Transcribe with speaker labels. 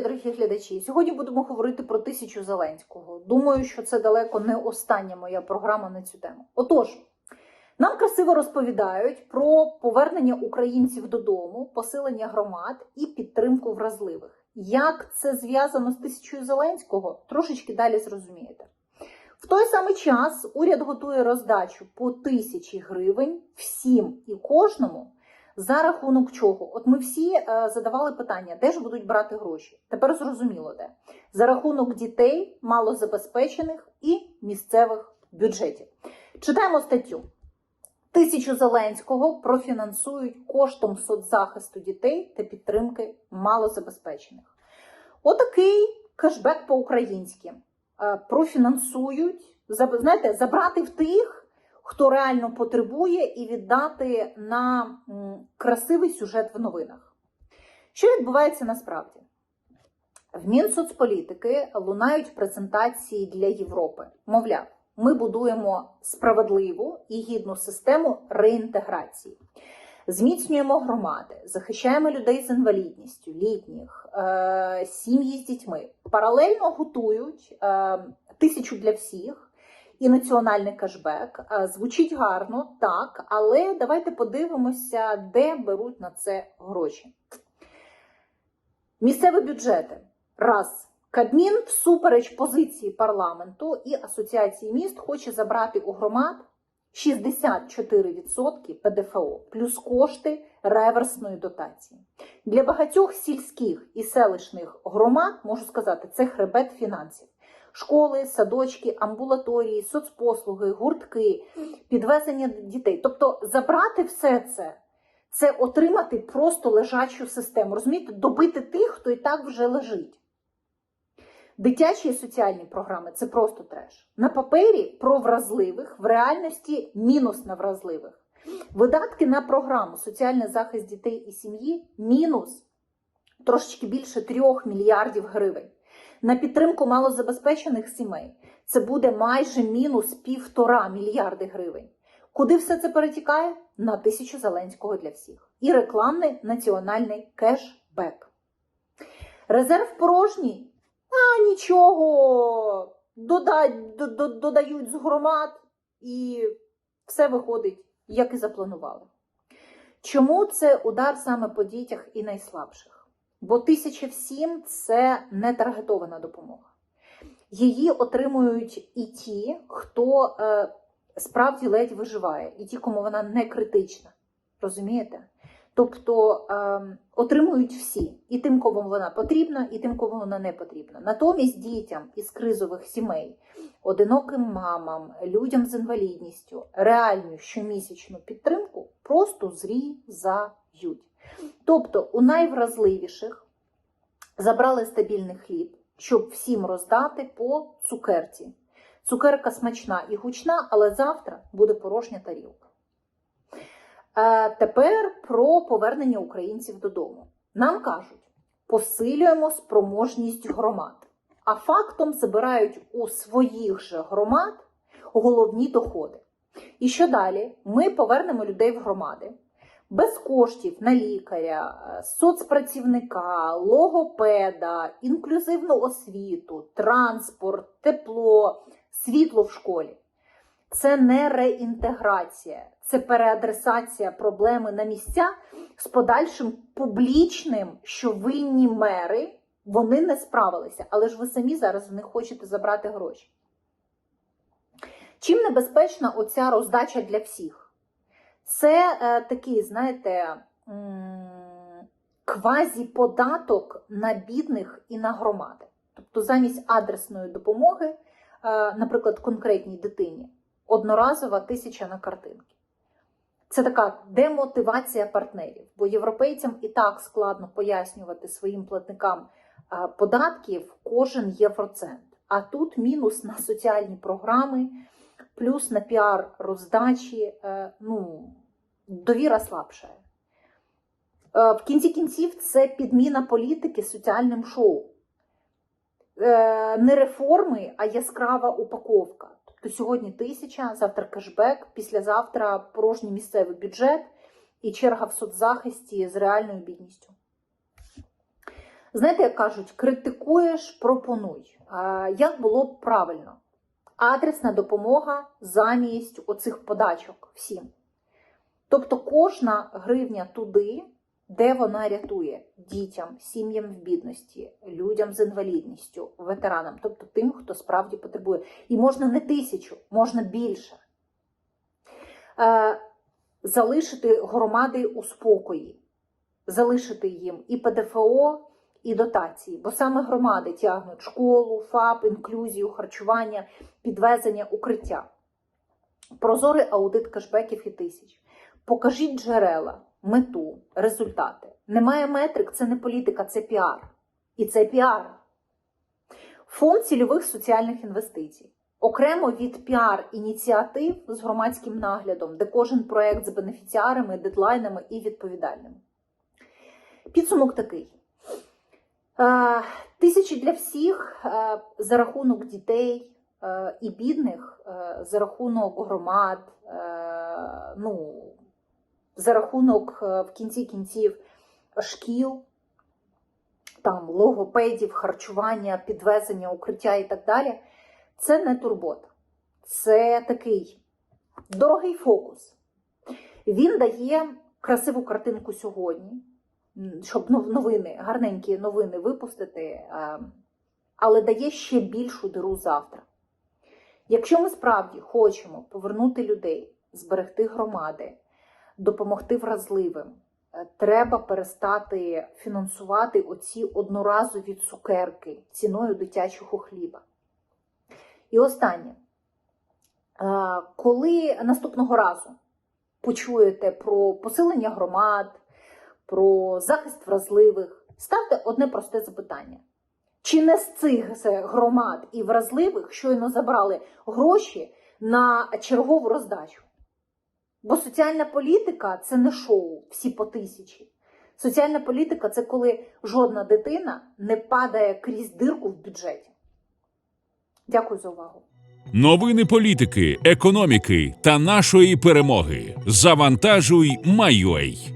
Speaker 1: здоров'я, дорогі глядачі! Сьогодні будемо говорити про тисячу Зеленського. Думаю, що це далеко не остання моя програма на цю тему. Отож, нам красиво розповідають про повернення українців додому, посилення громад і підтримку вразливих. Як це зв'язано з тисячою Зеленського, трошечки далі зрозумієте. В той самий час уряд готує роздачу по тисячі гривень всім і кожному. За рахунок чого? От ми всі е, задавали питання, де ж будуть брати гроші. Тепер зрозуміло де. За рахунок дітей, малозабезпечених і місцевих бюджетів. Читаємо статтю. Тисячу Зеленського профінансують коштом соцзахисту дітей та підтримки малозабезпечених. Отакий кешбек по-українськи. Е, Профінансують, знаєте, забрати в тих, хто реально потребує, і віддати на красивий сюжет в новинах. Що відбувається насправді? В Мінсоцполітики лунають презентації для Європи. Мовляв, ми будуємо справедливу і гідну систему реінтеграції. Зміцнюємо громади, захищаємо людей з інвалідністю, літніх, е, сім'ї з дітьми. Паралельно готують е, тисячу для всіх і національний кешбек. Е, Звучить гарно, так, але давайте подивимося, де беруть на це гроші. Місцеві бюджети. Раз. Кабмін всупереч позиції парламенту і асоціації міст хоче забрати у громад 64% ПДФО плюс кошти реверсної дотації. Для багатьох сільських і селищних громад можу сказати, це хребет фінансів. Школи, садочки, амбулаторії, соцпослуги, гуртки, підвезення дітей. Тобто забрати все це це отримати просто лежачу систему. Розумієте, добити тих, хто і так вже лежить. Дитячі і соціальні програми це просто треш. На папері про вразливих, в реальності мінус на вразливих. Видатки на програму соціальний захист дітей і сім'ї мінус трошечки більше 3 мільярдів гривень. На підтримку малозабезпечених сімей це буде майже мінус півтора мільярди гривень. Куди все це перетікає? На тисячу Зеленського для всіх. І рекламний національний кешбек. Резерв порожній. А нічого. Додай- до- до- додають з громад, і все виходить, як і запланували. Чому це удар саме по дітях і найслабших? Бо тисяча всім це не таргетована допомога. Її отримують і ті, хто е, справді ледь виживає, і ті, кому вона не критична. Розумієте? Тобто е, отримують всі, і тим, кому вона потрібна, і тим, кому вона не потрібна. Натомість дітям із кризових сімей, одиноким мамам, людям з інвалідністю реальну щомісячну підтримку просто зрізають. Тобто у найвразливіших забрали стабільний хліб, щоб всім роздати по цукерці. Цукерка смачна і гучна, але завтра буде порожня тарілка. Е, тепер про повернення українців додому. Нам кажуть, посилюємо спроможність громад, а фактом забирають у своїх же громад головні доходи. І що далі? Ми повернемо людей в громади без коштів на лікаря, соцпрацівника, логопеда, інклюзивну освіту, транспорт, тепло, світло в школі. Це не реінтеграція, це переадресація проблеми на місця з подальшим публічним, що винні мери вони не справилися, але ж ви самі зараз в них хочете забрати гроші. Чим небезпечна оця роздача для всіх? Це е, такий, знаєте, квазіподаток на бідних і на громади. Тобто замість адресної допомоги, е, наприклад, конкретній дитині, одноразова тисяча на картинки. Це така демотивація партнерів, бо європейцям і так складно пояснювати своїм платникам е, податків кожен євроцент. А тут мінус на соціальні програми, плюс на піар роздачі, е, ну, довіра слабшає. Е, В кінці кінців це підміна політики соціальним шоу. Е, Не реформи, а яскрава упаковка. Тобто сьогодні тисяча, завтра кешбек, післязавтра порожній місцевий бюджет і черга в соцзахисті з реальною бідністю. Знаєте, як кажуть, критикуєш, пропонуй. Як було б правильно? Адресна допомога замість оцих подачок всім. Тобто кожна гривня туди, де вона рятує дітям, сім'ям в бідності, людям з інвалідністю, ветеранам, тобто тим, хто справді потребує. І можна не тисячу, можна більше. Е, залишити громади у спокої, залишити їм і ПДФО, і дотації, бо саме громади тягнуть школу, ФАП, інклюзію, харчування, підвезення, укриття. Прозорий аудит кешбеків і тисяч. Покажіть джерела, мету, результати. Немає метрик, це не політика, це піар. І це піар. Фонд цільових соціальних інвестицій. Окремо від піар-ініціатив з громадським наглядом, де кожен проект з бенефіціарами, дедлайнами і відповідальними. Підсумок такий. Е, Тисячі для всіх е, за рахунок дітей е, і бідних, за рахунок громад, ну, за рахунок в кінці кінців шкіл, там, логопедів, харчування, підвезення, укриття і так далі. Це не турбота. Це такий дорогий фокус. Він дає красиву картинку сьогодні, щоб новини, гарненькі новини випустити, е, але дає ще більшу диру завтра. Якщо ми справді хочемо повернути людей, зберегти громади, допомогти вразливим, е, треба перестати фінансувати оці одноразові цукерки ціною дитячого хліба. І останнє. Е, Коли наступного разу почуєте про посилення громад, про захист вразливих, ставте одне просте запитання. Чи не з цих громад і вразливих щойно забрали гроші на чергову роздачу? Бо соціальна політика це не шоу всі по тисячі. Соціальна політика це коли жодна дитина не падає крізь дирку в бюджеті. Дякую за увагу.
Speaker 2: Новини політики, економіки та нашої перемоги. Завантажуй, Майой.